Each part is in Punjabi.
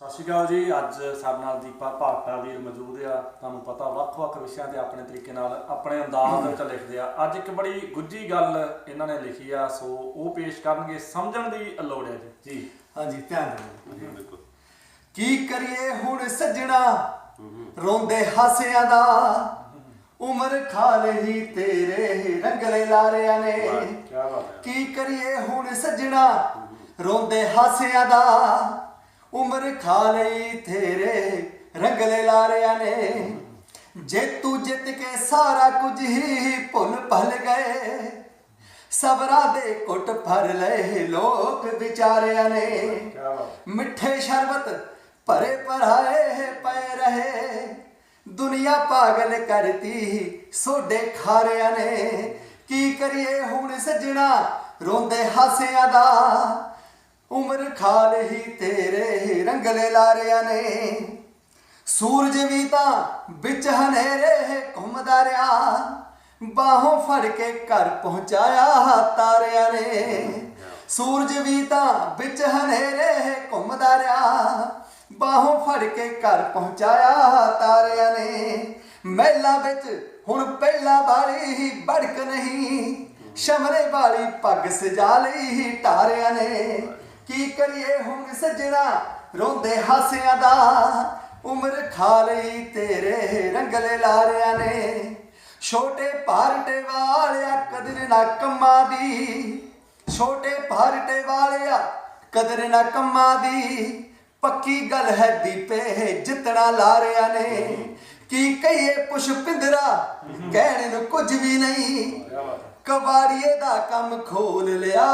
ਸਤਿ ਸ਼੍ਰੀ ਅਕਾਲ ਜੀ। ਅੱਜ ਸਾਡੇ ਨਾਲ ਦੀਪਾ ਭਾਟਾ ਵੀਰ ਮੌਜੂਦ ਆ। ਤੁਹਾਨੂੰ ਪਤਾ ਵੱਖ-ਵੱਖ ਵਿਸ਼ਿਆਂ ਤੇ ਆਪਣੇ ਤਰੀਕੇ ਨਾਲ ਆਪਣੇ ਅੰਦਾਜ਼ ਵਿੱਚ ਲਿਖਦੇ ਆ। ਅੱਜ ਇੱਕ ਬੜੀ ਗੁੱਝੀ ਗੱਲ ਇਹਨਾਂ ਨੇ ਲਿਖੀ ਆ ਸੋ ਉਹ ਪੇਸ਼ ਕਰਨਗੇ ਸਮਝਣ ਦੀ ਲੋੜ ਹੈ ਜੀ। ਜੀ। ਹਾਂਜੀ ਧਿਆਨ ਦਿਓ ਕੀ ਕਰੀਏ ਹੁਣ ਸੱਜਣਾ? ਰੋਂਦੇ ਹਾਸਿਆਂ ਦਾ। ਉਮਰ ਖਾ ਲਈ ਤੇਰੇ ਰੰਗਲੇ ਲਾਰਿਆਂ ਨੇ। ਕੀ ਬਾਤ ਹੈ। ਕੀ ਕਰੀਏ ਹੁਣ ਸੱਜਣਾ? ਰੋਂਦੇ ਹਾਸਿਆਂ ਦਾ। ਉਮਰ ਖਾ ਲਈ ਤੇਰੇ ਰੰਗਲੇ ਲਾਰਿਆਂ ਨੇ। ਜੇ ਤੂੰ ਜਿੱਤ ਕੇ ਸਾਰਾ ਕੁਝ ਹੀ ਭੁੱਲ ਭਲ ਗਏ, ਸਬਰਾ ਦੇ ਘੁੱਟ ਭਰ ਲਏ ਲੋਕ ਵਿਚਾਰਿਆਂ ਨੇ। ਮਿੱਠੇ ਸ਼ਰਬਤ ਭਰੇ ਭਰਾਏ ਪਏ ਰਹੇ, ਦੁਨੀਆ ਪਾਗਲ ਕਰਤੀ ਸੋਡੇ ਖਾਰਿਆਂ ਨੇ। ਕੀ ਕਰੀਏ ਹੁਣ ਸੱਜਣਾ ਰੋਂਦੇ ਹਾਸਿਆਂ ਦਾ, ਉਮਰ ਖਾ ਲਈ ਤੇਰੇ ਰੰਗਲੇ ਲਾਰਿਆਂ ਨੇ। ਸੂਰਜ ਵੀ ਤਾਂ ਵਿੱਚ ਹਨੇਰੇ ਘੁੰਮਦਾ ਰਿਹਾ ਬਾਹੋਂ ਫੜ ਕੇ ਘਰ ਪਹੁੰਚਾਇਆ ਤਾਰਿਆਂ ਨੇ। ਸੂਰਜ ਵੀ ਤਾਂ ਵਿੱਚ ਹਨੇਰੇ ਘੁੰਮਦਾ ਰਿਹਾ ਬਾਹੋਂ ਫੜ ਕੇ ਘਰ ਪਹੁੰਚਾਇਆ ਤਾਰਿਆਂ ਨੇ। ਮਹਿਲਾ ਵਿੱਚ ਹੁਣ ਪਹਿਲਾ ਵਾਲੀ ਹੀ ਬੜਕ ਨਹੀਂ। ਸ਼ਮਰੇ ਵਾਲੀ ਪੱਗ ਸਜਾ ਲਈ ਟਾਰਿਆਂ ਨੇ। ਕੀ ਕਰੀਏ ਹੁਣ ਸਜਣਾ? ਰੋਂਦੇ ਹਾਸਿਆਂ ਦਾ ਉਮਰ ਖਾ ਲਈ ਤੇਰੇ ਰੰਗਲੇ ਲਾਰਿਆਂ ਨੇ। ਛੋਟੇ ਭਾਰਟੇ ਵਾਲਿਆ ਕਦਰ ਨਾ ਕੰਮਾਂ ਦੀ। ਛੋਟੇ ਭਾਰਟੇ ਵਾਲਿਆ ਕਦਰ ਨਾ ਕੰਮਾਂ ਦੀ। ਪੱਕੀ ਗੱਲ ਹੈ ਦੀਪੇ, ਜਿੱਤਣਾ ਲਾਰਿਆਂ ਨੇ। ਕੀ ਕਹੀਏ ਪੁਸ਼ਪਿੰਦਰਾ ਕਹਿਣ ਨੂੰ ਕੁਝ ਵੀ ਨਹੀਂ। ਕੀ ਬਾਤ ਹੈ ਕਬਾੜੀਏ ਦਾ ਕੰਮ ਖੋਲ ਲਿਆ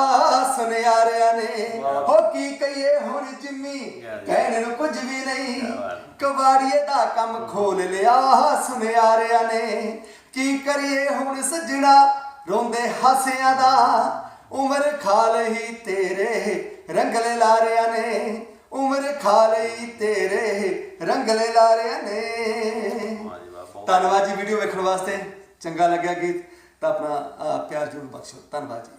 ਸੁਨਿਆਰਿਆਂ ਨੇ। ਹੋ ਕੀ ਕਹੀਏ ਹੁਣ ਜਿੰਮੀ ਕਹਿਣ ਨੂੰ ਕੁਝ ਵੀ ਨਹੀਂ। ਕਬਾੜੀਏ ਦਾ ਕੰਮ ਖੋਲ ਲਿਆ ਸੁਨਿਆਰਿਆਂ ਨੇ। ਕੀ ਕਰੀਏ ਹੁਣ ਸੱਜਣਾ ਰੋਂਦੇ ਹਾਸਿਆਂ ਦਾ। ਉਮਰ ਖਾ ਲਈ ਤੇਰੇ ਰੰਗਲੇ ਲਾਰਿਆਂ ਨੇ। ਉਮਰ ਖਾ ਲਈ ਤੇਰੇ ਰੰਗਲੇ ਲਾਰਿਆਂ ਨੇ। ਧੰਨਵਾਦ ਜੀ ਵੀਡੀਓ ਵੇਖਣ ਵਾਸਤੇ। ਚੰਗਾ ਲੱਗਿਆ ਗੀਤ। ਤਾਂ ਆਪਣਾ ਪਿਆਰ ਜ਼ਰੂਰ ਬਖਸ਼ੋ। ਧੰਨਵਾਦ ਜੀ।